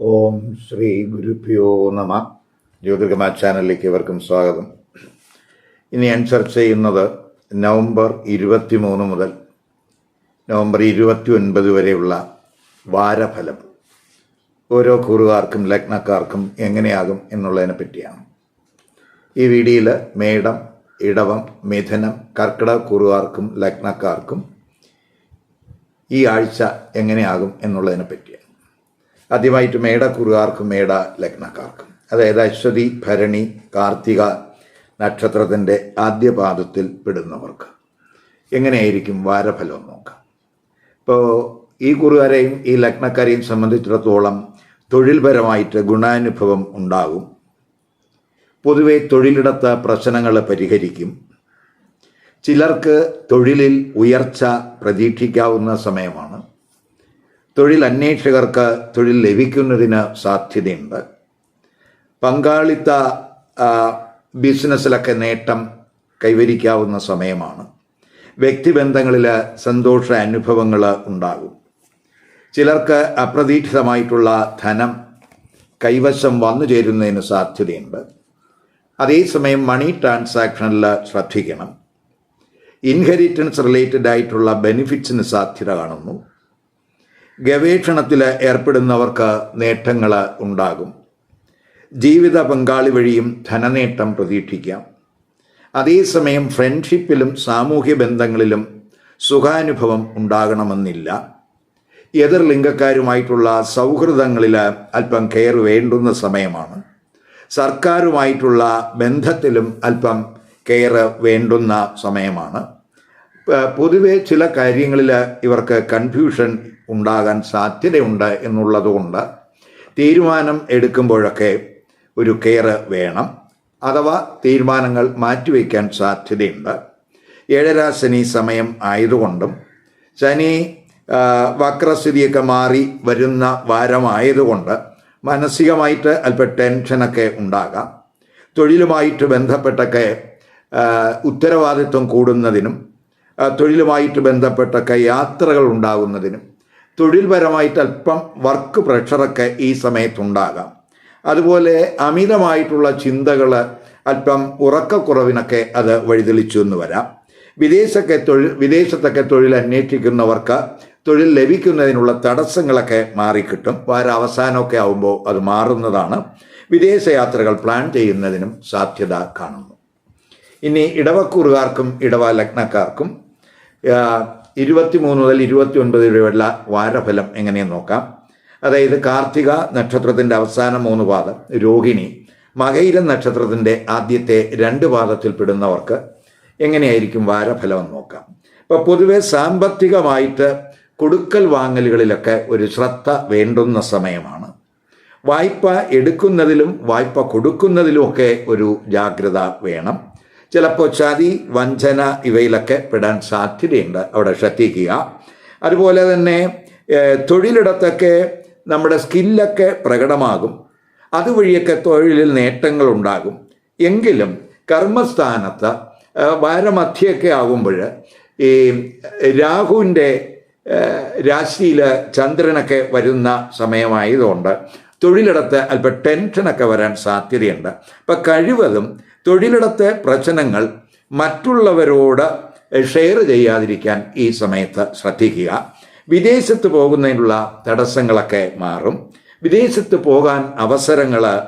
ഓം ശ്രീ ഗുരുഭ്യോ നമ. ജ്യോതിർഗമ ചാനലിലേക്ക് ഇവർക്കും സ്വാഗതം. ഇനി ഞാൻ ചർച്ച ചെയ്യുന്നത് നവംബർ ഇരുപത്തി മൂന്ന് മുതൽ നവംബർ ഇരുപത്തി ഒൻപത് വരെയുള്ള വാരഫലം. ഓരോ കൂറുകാർക്കും ലഗ്നക്കാർക്കും എങ്ങനെയാകും എന്നുള്ളതിനെ പറ്റിയാണ്. ഈ വീഡിയോയിൽ മേടം ഇടവം മിഥുനം കർക്കിടക കൂറുകാർക്കും ലഗ്നക്കാർക്കും ഈ ആഴ്ച എങ്ങനെയാകും എന്നുള്ളതിനെ പറ്റിയാണ്. ആദ്യമായിട്ട് മേടക്കുറുകാർക്കും മേട ലഗ്നക്കാർക്കും. അതായത് അശ്വതി ഭരണി കാർത്തിക നക്ഷത്രത്തിന്റെ ആദ്യ പാദത്തിൽ പെടുന്നവർക്ക്. എങ്ങനെയായിരിക്കും വാരഫലം നോക്കാം. ഇപ്പോൾ ഈ കുറുകാരെയും ഈ ലഗ്നക്കാരെയും സംബന്ധിച്ചിടത്തോളം തൊഴിൽപരമായിട്ട് ഗുണാനുഭവം ഉണ്ടാകും. പൊതുവെ തൊഴിലിടത്ത് പ്രശ്നങ്ങൾ പരിഹരിക്കും. ചിലർക്ക് തൊഴിലിൽ ഉയർച്ച പ്രതീക്ഷിക്കാവുന്ന സമയമാണ്. തൊഴിൽ അന്വേഷകർക്ക് തൊഴിൽ ലഭിക്കുന്നതിന് സാധ്യതയുണ്ട്. പങ്കാളിത്ത ബിസിനസ്സിലൊക്കെ നേട്ടം കൈവരിക്കാവുന്ന സമയമാണ്. വ്യക്തിബന്ധങ്ങളിൽ സന്തോഷ അനുഭവങ്ങൾ ഉണ്ടാകും. ചിലർക്ക് അപ്രതീക്ഷിതമായിട്ടുള്ള ധനം കൈവശം വന്നു ചേരുന്നതിന് സാധ്യതയുണ്ട്. അതേസമയം മണി ട്രാൻസാക്ഷനിൽ ശ്രദ്ധിക്കണം. ഇൻഹെരിറ്റൻസ് റിലേറ്റഡ് ആയിട്ടുള്ള ബെനിഫിറ്റ്സിന് സാധ്യത കാണുന്നു. ഗവേഷണത്തിൽ ഏർപ്പെടുന്നവർക്ക് നേട്ടങ്ങൾ ഉണ്ടാകും. ജീവിത പങ്കാളി വഴിയും ധനനേട്ടം പ്രതീക്ഷിക്കാം. അതേസമയം ഫ്രണ്ട്ഷിപ്പിലും സാമൂഹ്യ ബന്ധങ്ങളിലും സുഖാനുഭവം ഉണ്ടാകണമെന്നില്ല. എതിർ ലിംഗക്കാരുമായിട്ടുള്ള സൗഹൃദങ്ങളിൽ അല്പം കെയർ വേണ്ടുന്ന സമയമാണ്. സർക്കാരുമായിട്ടുള്ള ബന്ധത്തിലും അല്പം കെയർ വേണ്ടുന്ന സമയമാണ്. പൊതുവെ ചില കാര്യങ്ങളിൽ ഇവർക്ക് കൺഫ്യൂഷൻ ഉണ്ടാകാൻ സാധ്യതയുണ്ട് എന്നുള്ളതുകൊണ്ട് തീരുമാനം എടുക്കുമ്പോഴൊക്കെ ഒരു കെയർ വേണം അഥവാ തീരുമാനങ്ങൾ മാറ്റിവെക്കാൻ സാധ്യതയുണ്ട്. ഏഴര ശനി സമയം ആയതുകൊണ്ടും ശനി വക്രസ്ഥിതിയൊക്കെ മാറി വരുന്ന വാരമായതുകൊണ്ട് മാനസികമായിട്ട് അല്പം ടെൻഷനൊക്കെ ഉണ്ടാകാം. തൊഴിലുമായിട്ട് ബന്ധപ്പെട്ടൊക്കെ ഉത്തരവാദിത്വം കൂടുന്നതിനും തൊഴിലുമായിട്ട് ബന്ധപ്പെട്ടൊക്കെ യാത്രകൾ ഉണ്ടാകുന്നതിനും തൊഴിൽപരമായിട്ട് അല്പം വർക്ക് പ്രഷറൊക്കെ ഈ സമയത്തുണ്ടാകാം. അതുപോലെ അമിതമായിട്ടുള്ള ചിന്തകൾ അല്പം ഉറക്കക്കുറവിനൊക്കെ അത് വഴിതെളിച്ചു എന്ന് വരാം. വിദേശക്കെ തൊഴിൽ വിദേശത്തൊക്കെ തൊഴിൽ അന്വേഷിക്കുന്നവർക്ക് തൊഴിൽ ലഭിക്കുന്നതിനുള്ള തടസ്സങ്ങളൊക്കെ മാറിക്കിട്ടും. വാര അവസാനമൊക്കെ ആവുമ്പോൾ അത് മാറുന്നതാണ്. വിദേശയാത്രകൾ പ്ലാൻ ചെയ്യുന്നതിനും സാധ്യത കാണുന്നു. ഇനി ഇടവക്കൂറുകാർക്കും ഇടവ ലഗ്നക്കാർക്കും ഇരുപത്തി മൂന്ന് മുതൽ ഇരുപത്തി ഒൻപത് വരെയുള്ള വാരഫലം എങ്ങനെയെന്ന് നോക്കാം. അതായത് കാർത്തിക നക്ഷത്രത്തിന്റെ അവസാന മൂന്ന് പാദം രോഹിണി. മകയിരം നക്ഷത്രത്തിന്റെ ആദ്യത്തെ രണ്ട് പാദത്തിൽ പെടുന്നവർക്ക് എങ്ങനെയായിരിക്കും വാരഫലം എന്ന് നോക്കാം. അപ്പോൾ പൊതുവെ സാമ്പത്തികമായിട്ട് കൊടുക്കൽ വാങ്ങലുകളിലൊക്കെ ഒരു ശ്രദ്ധ വേണ്ടുന്ന സമയമാണ്. വായ്പ എടുക്കുന്നതിലും വായ്പ കൊടുക്കുന്നതിലുമൊക്കെ ഒരു ജാഗ്രത വേണം. ചിലപ്പോൾ ചതി വഞ്ചന ഇവയിലൊക്കെ പെടാൻ സാധ്യതയുണ്ട് അവിടെ ശ്രദ്ധിക്കുക. അതുപോലെ തന്നെ തൊഴിലിടത്തൊക്കെ നമ്മുടെ സ്കില്ലൊക്കെ പ്രകടമാകും. അതുവഴിയൊക്കെ തൊഴിലിൽ നേട്ടങ്ങൾ ഉണ്ടാകും എങ്കിലും കർമ്മസ്ഥാനത്ത് വാരമധ്യമൊക്കെ ആകുമ്പോൾ ഈ രാഹുവിന്റെ രാശിയിൽ ചന്ദ്രനൊക്കെ വരുന്ന സമയമായതുകൊണ്ട് തൊഴിലിടത്ത് അല്പം ടെൻഷനൊക്കെ വരാൻ സാധ്യതയുണ്ട്. അപ്പം കഴിവതും തൊഴിലിടത്തെ പ്രശ്നങ്ങൾ മറ്റുള്ളവരോട് ഷെയർ ചെയ്യാതിരിക്കാൻ ഈ സമയത്ത് ശ്രദ്ധിക്കുക. വിദേശത്ത് പോകുന്നതിനുള്ള തടസ്സങ്ങളൊക്കെ മാറും. വിദേശത്ത് പോകാൻ അവസരങ്ങൾ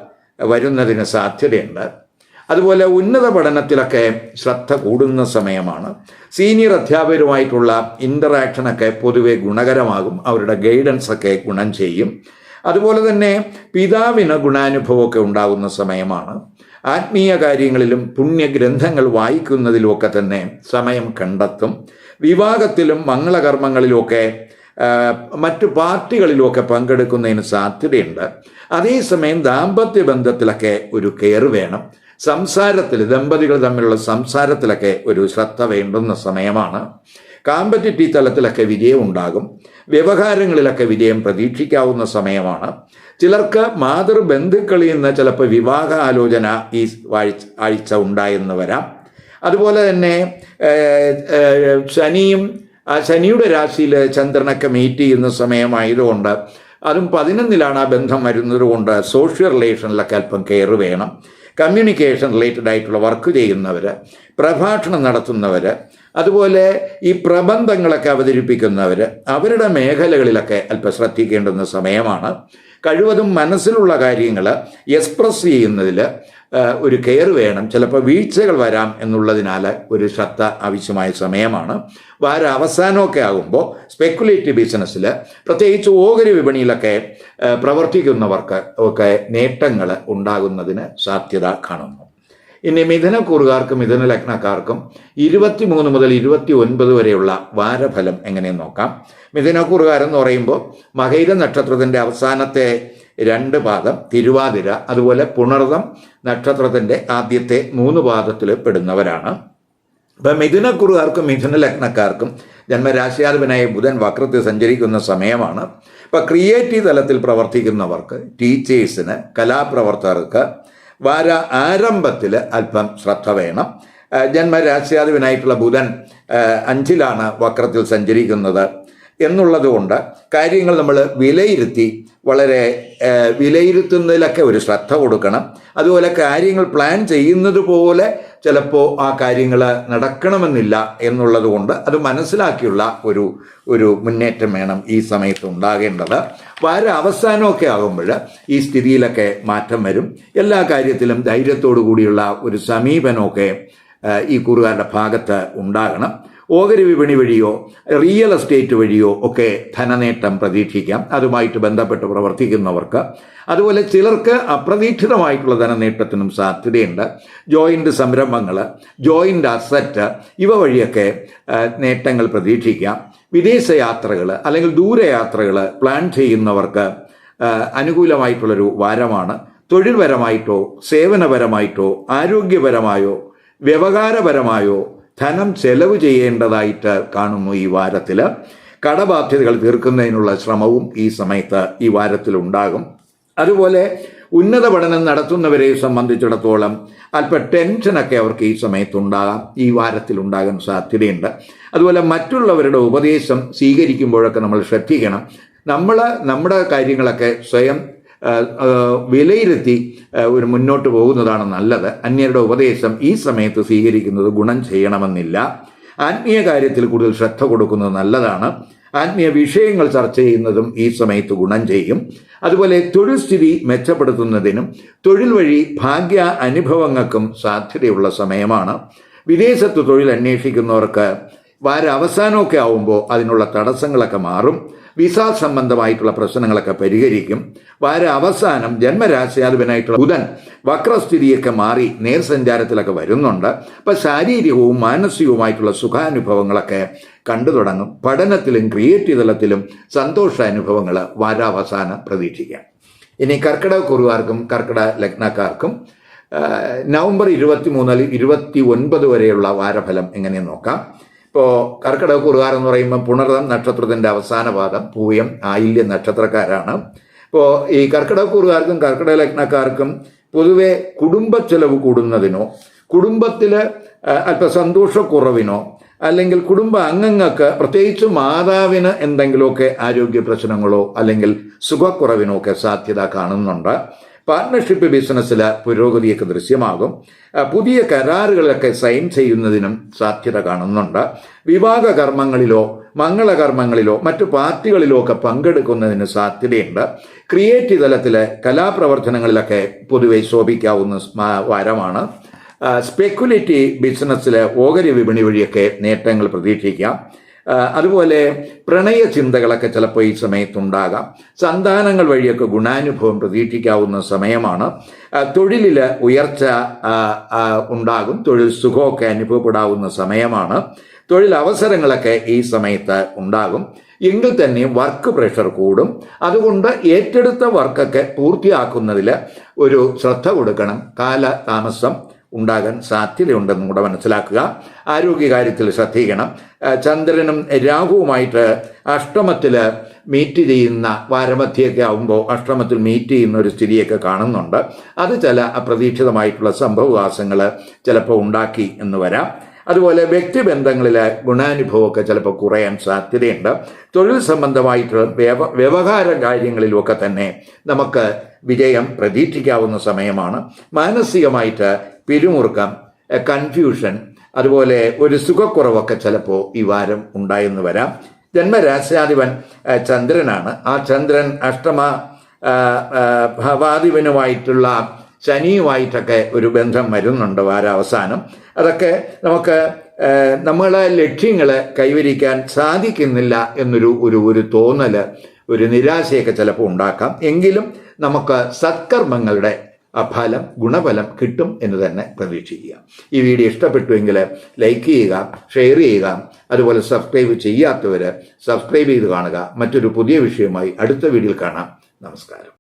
വരുന്നതിന് സാധ്യതയുണ്ട്. അതുപോലെ ഉന്നത പഠനത്തിലൊക്കെ ശ്രദ്ധ കൂടുന്ന സമയമാണ്. സീനിയർ അധ്യാപകരുമായിട്ടുള്ള ഇന്ററാക്ഷനൊക്കെ പൊതുവെ ഗുണകരമാകും. അവരുടെ ഗൈഡൻസ് ഒക്കെ ഗുണം ചെയ്യും. അതുപോലെ തന്നെ പിതാവിന് ഗുണാനുഭവമൊക്കെ ഉണ്ടാകുന്ന സമയമാണ്. ആത്മീയ കാര്യങ്ങളിലും പുണ്യഗ്രന്ഥങ്ങൾ വായിക്കുന്നതിലുമൊക്കെ തന്നെ സമയം കണ്ടെത്തും. വിവാഹത്തിലും മംഗളകർമ്മങ്ങളിലുമൊക്കെ മറ്റു പാർട്ടികളിലുമൊക്കെ പങ്കെടുക്കുന്നതിന് സാധ്യതയുണ്ട്. അതേസമയം ദാമ്പത്യ ബന്ധത്തിലൊക്കെ ഒരു കെയർ വേണം. സംസാരത്തിൽ ദമ്പതികൾ തമ്മിലുള്ള സംസാരത്തിലൊക്കെ ഒരു ശ്രദ്ധ വേണ്ടുന്ന സമയമാണ്. കാമ്പറ്റിറ്റീവ് തലത്തിലൊക്കെ വിജയം ഉണ്ടാകും വ്യവഹാരങ്ങളിലൊക്കെ വിജയം പ്രതീക്ഷിക്കാവുന്ന സമയമാണ്. ചിലർക്ക് മാതൃബന്ധുക്കളിൽ നിന്ന് ചിലപ്പോൾ വിവാഹ ആലോചന ഈ ആഴ്ച ഉണ്ടായെന്ന് വരാം. അതുപോലെ തന്നെ ശനിയും ആ ശനിയുടെ രാശിയിൽ ചന്ദ്രനൊക്കെ മീറ്റ് ചെയ്യുന്ന സമയമായതുകൊണ്ട് അതും പതിനൊന്നിലാണ് ആ ബന്ധം വരുന്നത് കൊണ്ട് സോഷ്യൽ റിലേഷനിലൊക്കെ അല്പം കെയർ വേണം. കമ്മ്യൂണിക്കേഷൻ റിലേറ്റഡ് ആയിട്ടുള്ള വർക്ക് ചെയ്യുന്നവർ പ്രഭാഷണം നടത്തുന്നവർ അതുപോലെ ഈ പ്രബന്ധങ്ങളൊക്കെ അവതരിപ്പിക്കുന്നവർ അവരുടെ മേഖലകളിലൊക്കെ അല്പം ശ്രദ്ധിക്കേണ്ടുന്ന സമയമാണ്. കഴിവതും മനസ്സിലുള്ള കാര്യങ്ങൾ എക്സ്പ്രസ് ചെയ്യുന്നതിൽ ഒരു കെയർ വേണം. ചിലപ്പോൾ വീഴ്ചകൾ വരാം എന്നുള്ളതിനാൽ ഒരു ശ്രദ്ധ ആവശ്യമായ സമയമാണ്. വാര അവസാനമൊക്കെ ആകുമ്പോൾ സ്പെക്കുലേറ്റീവ് ബിസിനസ്സിൽ പ്രത്യേകിച്ച് ഓഹരി വിപണിയിലൊക്കെ പ്രവർത്തിക്കുന്നവർക്ക് ഒക്കെ നേട്ടങ്ങൾ ഉണ്ടാകുന്നതിന് സാധ്യത കാണുന്നു. ഇനി മിഥുനക്കൂറുകാർക്കും മിഥുന ലഗ്നക്കാർക്കും ഇരുപത്തിമൂന്ന് മുതൽ ഇരുപത്തി ഒൻപത് വരെയുള്ള വാരഫലം എങ്ങനെയെന്ന് നോക്കാം? മിഥുനക്കൂറുകാരെന്ന് പറയുമ്പോൾ മകൈര നക്ഷത്രത്തിന്റെ അവസാനത്തെ രണ്ട് പാദം തിരുവാതിര അതുപോലെ പുണർതം നക്ഷത്രത്തിന്റെ ആദ്യത്തെ മൂന്ന് പാദത്തിൽ പെടുന്നവരാണ്. ഇപ്പം മിഥുനക്കുറുകാർക്കും മിഥുന ലഗ്നക്കാർക്കും ജന്മരാശിയാധിപനായ ബുധൻ വക്രത്തിൽ സഞ്ചരിക്കുന്ന സമയമാണ്. ഇപ്പം ക്രിയേറ്റീവ് തലത്തിൽ പ്രവർത്തിക്കുന്നവർക്ക് ടീച്ചേഴ്സിന് കലാപ്രവർത്തകർക്ക് വാര ആരംഭത്തിൽ അല്പം ശ്രദ്ധ വേണം. ജന്മരാശിയാധിപനായിട്ടുള്ള ബുധൻ അഞ്ചിലാണ് വക്രത്തിൽ സഞ്ചരിക്കുന്നത്. എന്നുള്ളതുകൊണ്ട് കാര്യങ്ങൾ നമ്മൾ വിലയിരുത്തി വളരെ വിലയിരുത്തുന്നതിലൊക്കെ ഒരു ശ്രദ്ധ കൊടുക്കണം. അതുപോലെ കാര്യങ്ങൾ പ്ലാൻ ചെയ്യുന്നത് പോലെ ചിലപ്പോൾ ആ കാര്യങ്ങൾ നടക്കണമെന്നില്ല എന്നുള്ളതുകൊണ്ട് അത് മനസ്സിലാക്കിയുള്ള ഒരു ഒരു മുന്നേറ്റം വേണം ഈ സമയത്ത് ഉണ്ടാകേണ്ടത്. വാര അവസാനമൊക്കെ ആകുമ്പോൾ ഈ സ്ഥിതിയിലൊക്കെ മാറ്റം വരും. എല്ലാ കാര്യത്തിലും ധൈര്യത്തോടു കൂടിയുള്ള ഒരു സമീപനമൊക്കെ ഈ കുറുകാരുടെ ഭാഗത്ത് ഉണ്ടാകണം. ഓഹരി വിപണി വഴിയോ റിയൽ എസ്റ്റേറ്റ് വഴിയോ ഒക്കെ ധനനേട്ടം പ്രതീക്ഷിക്കാം. അതുമായിട്ട് ബന്ധപ്പെട്ട് പ്രവർത്തിക്കുന്നവർക്ക്. അതുപോലെ ചിലർക്ക് അപ്രതീക്ഷിതമായിട്ടുള്ള ധനനേട്ടത്തിനും സാധ്യതയുണ്ട്. ജോയിന്റ് സംരംഭങ്ങൾ ജോയിന്റ് അസറ്റ് ഇവ വഴിയൊക്കെ നേട്ടങ്ങൾ പ്രതീക്ഷിക്കാം. വിദേശ യാത്രകൾ അല്ലെങ്കിൽ ദൂരയാത്രകൾ പ്ലാൻ ചെയ്യുന്നവർക്ക് അനുകൂലമായിട്ടുള്ളൊരു വാരമാണ്. തൊഴിൽപരമായിട്ടോ സേവനപരമായിട്ടോ ആരോഗ്യപരമായോ വ്യവഹാരപരമായോ ധനം ചെലവ് ചെയ്യേണ്ടതായിട്ട് കാണുന്നു ഈ വാരത്തിൽ കടബാധ്യതകൾ തീർക്കുന്നതിനുള്ള ശ്രമവും ഈ സമയത്ത് ഈ വാരത്തിൽ ഉണ്ടാകും അതുപോലെ ഉന്നത പഠനം നടത്തുന്നവരെ സംബന്ധിച്ചിടത്തോളം അല്പ ടെൻഷനൊക്കെ അവർക്ക് ഈ സമയത്തുണ്ടാകാം. ഈ വാരത്തിൽ ഉണ്ടാകാൻ സാധ്യതയുണ്ട്. അതുപോലെ മറ്റുള്ളവരുടെ ഉപദേശം സ്വീകരിക്കുമ്പോഴൊക്കെ നമ്മൾ ശ്രദ്ധിക്കണം. നമ്മൾ നമ്മുടെ കാര്യങ്ങളൊക്കെ സ്വയം വിലയിരുത്തി ഒരു മുന്നോട്ട് പോകുന്നതാണ് നല്ലത്. അന്യരുടെ ഉപദേശം ഈ സമയത്ത് സ്വീകരിക്കുന്നത് ഗുണം ചെയ്യണമെന്നില്ല. ആത്മീയ കാര്യത്തിൽ കൂടുതൽ ശ്രദ്ധ കൊടുക്കുന്നത് നല്ലതാണ്. ആത്മീയ വിഷയങ്ങൾ ചർച്ച ചെയ്യുന്നതും ഈ സമയത്ത് ഗുണം ചെയ്യും. അതുപോലെ തൊഴിൽ സ്ഥിതി മെച്ചപ്പെടുത്തുന്നതിനും തൊഴിൽ വഴി ഭാഗ്യ അനുഭവങ്ങൾക്കും സാധ്യതയുള്ള സമയമാണ്. വിദേശത്ത് തൊഴിൽ അന്വേഷിക്കുന്നവർക്ക് വാര ആവുമ്പോൾ അതിനുള്ള തടസ്സങ്ങളൊക്കെ മാറും. വിസ സംബന്ധമായിട്ടുള്ള പ്രശ്നങ്ങളൊക്കെ പരിഹരിക്കും. വാര അവസാനം ജന്മരാശിയാധിപനായിട്ടുള്ള ബുധൻ വക്രസ്ഥിതിയൊക്കെ മാറി നേർസഞ്ചാരത്തിലൊക്കെ വരുന്നുണ്ട്. അപ്പം ശാരീരികവും മാനസികവുമായിട്ടുള്ള സുഖാനുഭവങ്ങളൊക്കെ കണ്ടു തുടങ്ങും. പഠനത്തിലും ക്രിയേറ്റീവ് തലത്തിലും സന്തോഷാനുഭവങ്ങൾ വാരാവസാനം പ്രതീക്ഷിക്കാം. ഇനി കർക്കിടക കുറുവാർക്കും കർക്കിടക ലഗ്നക്കാർക്കും നവംബർ ഇരുപത്തി മൂന്നിൽ ഇരുപത്തി ഒൻപത് വരെയുള്ള വാരഫലം എങ്ങനെ നോക്കാം? ഇപ്പോൾ കർക്കിടക കുറുകാരം എന്ന് പറയുമ്പോൾ പുണർദം നക്ഷത്രത്തിന്റെ അവസാന പാദം പൂയം ആയില്യ നക്ഷത്രക്കാരാണ്. ഇപ്പോൾ ഈ കർക്കിടക കുറുകാർക്കും കർക്കിടക ലഗ്നക്കാർക്കും പൊതുവെ കുടുംബ ചെലവ് കൂടുന്നതിനോ കുടുംബത്തിൽ അല്പ സന്തോഷക്കുറവിനോ അല്ലെങ്കിൽ കുടുംബ അംഗങ്ങൾക്ക് പ്രത്യേകിച്ച് മാതാവിന് എന്തെങ്കിലുമൊക്കെ ആരോഗ്യ പ്രശ്നങ്ങളോ അല്ലെങ്കിൽ സുഖക്കുറവിനോ ഒക്കെ സാധ്യത കാണുന്നുണ്ട്. പാർട്ട്ണർഷിപ്പ് ബിസിനസ്സിൽ പുരോഗതിയൊക്കെ ദൃശ്യമാകും. പുതിയ കരാറുകളൊക്കെ സൈൻ ചെയ്യുന്നതിനും സാധ്യത കാണുന്നുണ്ട്. വിവാഹ കർമ്മങ്ങളിലോ മംഗളകർമ്മങ്ങളിലോ മറ്റു പാർട്ടികളിലോ ഒക്കെ പങ്കെടുക്കുന്നതിന് സാധ്യതയുണ്ട്. ക്രിയേറ്റീവ് തലത്തിലെ കലാപ്രവർത്തനങ്ങളിലൊക്കെ പൊതുവെ ശോഭിക്കാവുന്ന വാരമാണ്. സ്പെക്കുലേറ്റീവ് ബിസിനസ്സിലെ ഓഹരി വിപണി വഴിയൊക്കെ നേട്ടങ്ങൾ പ്രതീക്ഷിക്കാം. അതുപോലെ പ്രണയ ചിന്തകളൊക്കെ ചിലപ്പോൾ ഈ സമയത്തുണ്ടാകാം. സന്താനങ്ങൾ വഴിയൊക്കെ ഗുണാനുഭവം പ്രതീക്ഷിക്കാവുന്ന സമയമാണ്. തൊഴിലിൽ ഉയർച്ച ഉണ്ടാകും. തൊഴിൽ സുഖമൊക്കെ അനുഭവപ്പെടാവുന്ന സമയമാണ്. തൊഴിൽ അവസരങ്ങളൊക്കെ ഈ സമയത്ത് ഉണ്ടാകും. എങ്കിൽ തന്നെ വർക്ക് പ്രഷർ കൂടും. അതുകൊണ്ട് ഏറ്റെടുത്ത വർക്കൊക്കെ പൂർത്തിയാക്കുന്നതിൽ ഒരു ശ്രദ്ധ കൊടുക്കണം. കാല താമസം ഉണ്ടാകാൻ സാധ്യതയുണ്ടെന്നും കൂടെ മനസ്സിലാക്കുക. ആരോഗ്യകാര്യത്തിൽ ശ്രദ്ധിക്കണം. ചന്ദ്രനും രാഹുവുമായിട്ട് അഷ്ടമത്തിൽ മീറ്റ് ചെയ്യുന്ന വാരമധ്യൊക്കെ ആകുമ്പോൾ അഷ്ടമത്തിൽ മീറ്റ് ചെയ്യുന്ന ഒരു സ്ഥിതിയൊക്കെ കാണുന്നുണ്ട്. അത് ചില അപ്രതീക്ഷിതമായിട്ടുള്ള സംഭവവാസങ്ങൾ ചിലപ്പോൾ ഉണ്ടാക്കി എന്ന് വരാം. അതുപോലെ വ്യക്തിബന്ധങ്ങളിലെ ഗുണാനുഭവമൊക്കെ ചിലപ്പോൾ കുറയാൻ സാധ്യതയുണ്ട്. തൊഴിൽ സംബന്ധമായിട്ടുള്ള വ്യവ വ്യവഹാര കാര്യങ്ങളിലുമൊക്കെ തന്നെ നമുക്ക് വിജയം പ്രതീക്ഷിക്കാവുന്ന സമയമാണ്. മാനസികമായിട്ട് പിരിമുറുക്കം കൺഫ്യൂഷൻ അതുപോലെ ഒരു സുഖക്കുറവൊക്കെ ചിലപ്പോൾ ഈ വാരം ഉണ്ടായെന്ന് വരാം. ജന്മരാശ്യാധിപൻ ആ, ചന്ദ്രനാണ്. ആ ചന്ദ്രൻ അഷ്ടമ ഭവാധിപനുമായിട്ടുള്ള ശനിയുമായിട്ടൊക്കെ ഒരു ബന്ധം വരുന്നുണ്ട് വാരാവസാനം. അതൊക്കെ നമുക്ക് നമ്മളെ ലക്ഷ്യങ്ങൾ കൈവരിക്കാൻ സാധിക്കുന്നില്ല എന്നൊരു ഒരു ഒരു തോന്നൽ ഒരു നിരാശയൊക്കെ ചിലപ്പോൾ ഉണ്ടാക്കാം. എങ്കിലും നമുക്ക് സത്കർമ്മങ്ങളുടെ ആ ഫലം ഗുണഫലം കിട്ടും എന്ന് തന്നെ പ്രതീക്ഷിക്കുക. ഈ വീഡിയോ ഇഷ്ടപ്പെട്ടുവെങ്കിൽ ലൈക്ക് ചെയ്യുക ഷെയർ ചെയ്യുക അതുപോലെ സബ്സ്ക്രൈബ് ചെയ്യാത്തവർ സബ്സ്ക്രൈബ് ചെയ്ത് കാണുക. മറ്റൊരു പുതിയ വിഷയവുമായി അടുത്ത വീഡിയോയിൽ കാണാം. നമസ്കാരം.